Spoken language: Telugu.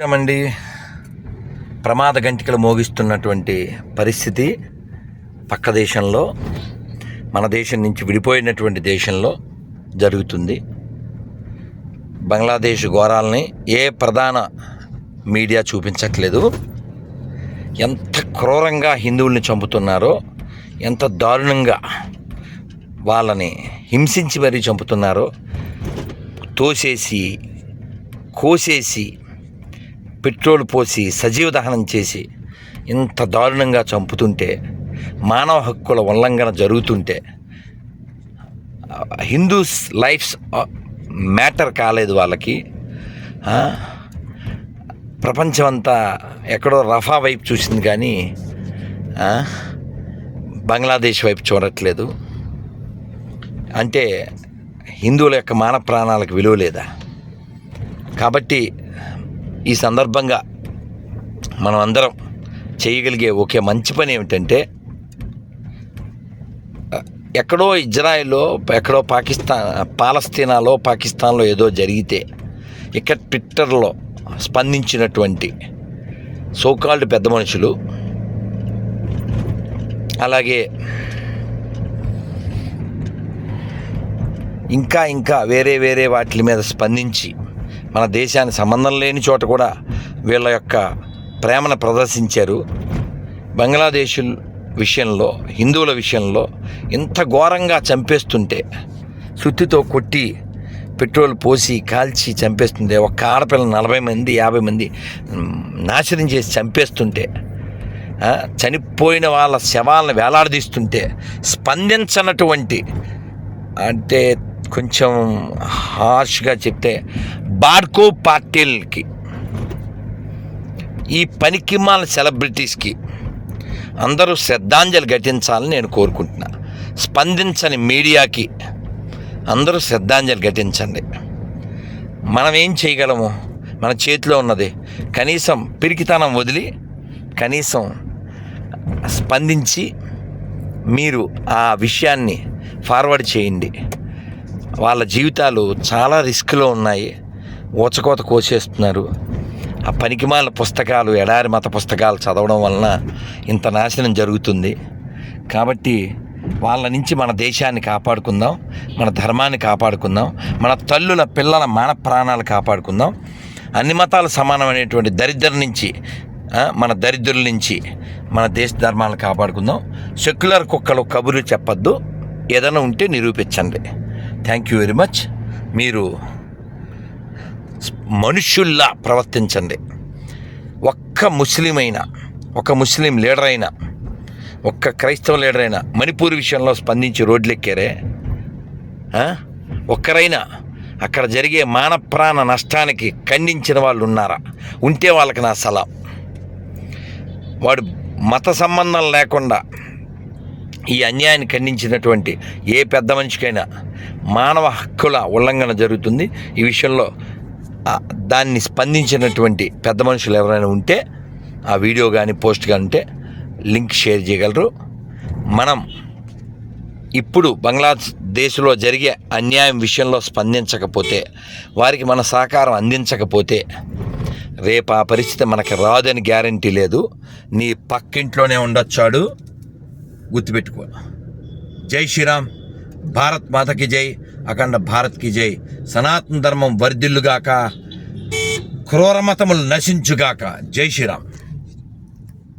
రమండి ప్రమాద గంటికలు మోగిస్తున్నటువంటి పరిస్థితి పక్క దేశంలో మన దేశం నుంచి విడిపోయినటువంటి దేశంలో జరుగుతుంది. బంగ్లాదేశ్ ఘోరాలని ఏ ప్రధాన మీడియా చూపించట్లేదు. ఎంత క్రూరంగా హిందువుల్ని చంపుతున్నారో ఎంత దారుణంగా వాళ్ళని హింసించి మరీ చంపుతున్నారో తోసేసి కోసేసి పెట్రోల్ పోసి సజీవ దహనం చేసి ఇంత దారుణంగా చంపుతుంటే మానవ హక్కుల ఉల్లంఘన జరుగుతుంటే హిందూస్ లైఫ్స్ మ్యాటర్ కాలేదు వాళ్ళకి. ప్రపంచం ప్రపంచమంతా ఎక్కడో రఫా వైపు చూసింది కానీ బంగ్లాదేశ్ వైపు చూడట్లేదు. అంటే హిందువుల యొక్క మాన ప్రాణాలకు విలువ లేదా? కాబట్టి ఈ సందర్భంగా మనం అందరం చేయగలిగే ఒకే మంచి పని ఏమిటంటే ఎక్కడో ఇజ్రాయెల్లో ఎక్కడో పాకిస్తాన్ పాలస్తీనాలో పాకిస్తాన్లో ఏదో జరిగితే ఇక్కడ ట్విట్టర్లో స్పందించినటువంటి సోకాల్డ్ పెద్ద మనుషులు అలాగే ఇంకా ఇంకా వేరే వేరే వాటి మీద స్పందించి మన దేశానికి సంబంధం లేని చోట కూడా వీళ్ళ యొక్క ప్రేమను ప్రదర్శించారు. బంగ్లాదేశ్ విషయంలో హిందువుల విషయంలో ఇంత ఘోరంగా చంపేస్తుంటే సుత్తితో కొట్టి పెట్రోల్ పోసి కాల్చి చంపేస్తుంటే ఒక్క ఆడపిల్ల నలభై మంది యాభై మంది నాశనం చేసి చంపేస్తుంటే చనిపోయిన వాళ్ళ శవాలను వేలాడదీస్తుంటే స్పందించనటువంటి అంటే కొంచెం హార్ష్గా చెప్తే బార్కో పాటిల్కి ఈ పనికిమాల సెలబ్రిటీస్కి అందరూ శ్రద్ధాంజలి ఘటించాలని నేను కోరుకుంటున్నా. స్పందించని మీడియాకి అందరూ శ్రద్ధాంజలి ఘటించండి. మనం ఏం చేయగలము? మన చేతిలో ఉన్నది. కనీసం పిరికితనం వదిలి కనీసం స్పందించి మీరు ఆ విషయాన్ని ఫార్వర్డ్ చేయండి. వాళ్ళ జీవితాలు చాలా రిస్క్లో ఉన్నాయి. ఊచకోత కోసేస్తున్నారు. ఆ పనికిమాల పుస్తకాలు ఎడారి మత పుస్తకాలు చదవడం వలన ఇంత నాశనం జరుగుతుంది. కాబట్టి వాళ్ళ నుంచి మన దేశాన్ని కాపాడుకుందాం మన ధర్మాన్ని కాపాడుకుందాం మన తల్లుల పిల్లల మన ప్రాణాలు కాపాడుకుందాం. అన్ని మతాలు సమానమైనటువంటి దరిద్రం నుంచి మన దరిద్రుల నుంచి మన దేశ ధర్మాలను కాపాడుకుందాం. సెక్యులర్ కుక్కలు కబుర్లు చెప్పొద్దు. ఏదైనా ఉంటే నిరూపించండి. థ్యాంక్ యూ వెరీ మచ్ మీరు మనుష్యుల్లా ప్రవర్తించండి. ఒక్క ముస్లిం అయినా ఒక ముస్లిం లీడర్ అయినా ఒక్క క్రైస్తవ లీడర్ అయినా మణిపూర్ విషయంలో స్పందించి రోడ్లెక్కారే? ఒక్కరైనా అక్కడ జరిగే మాన ప్రాణ నష్టానికి ఖండించిన వాళ్ళు ఉన్నారా? ఉంటే వాళ్ళకి నా సలాం. వాడు మత సంబంధం లేకుండా ఈ అన్యాయాన్ని ఖండించినటువంటి ఏ పెద్ద మనిషికైనా మానవ హక్కుల ఉల్లంఘన జరుగుతుంది. ఈ విషయంలో దాన్ని స్పందించినటువంటి పెద్ద మనుషులు ఎవరైనా ఉంటే ఆ వీడియో కానీ పోస్ట్ కానీ ఉంటే లింక్ షేర్ చేయగలరు. మనం ఇప్పుడు బంగ్లాదేశ్లో జరిగే అన్యాయం విషయంలో స్పందించకపోతే వారికి మన సహకారం అందించకపోతే రేపు ఆ పరిస్థితి మనకి రాదని గ్యారంటీ లేదు. నీ పక్కింట్లోనే ఉండొచ్చాడు. గుర్తుపెట్టుకో. జై శ్రీరామ్. భారత్ మాతకి జై అఖండ భారత్కి జై. సనాతన ధర్మం వర్ధిల్లుగాక క్రూరమతములు నశించుగాక. జై శ్రీరామ్.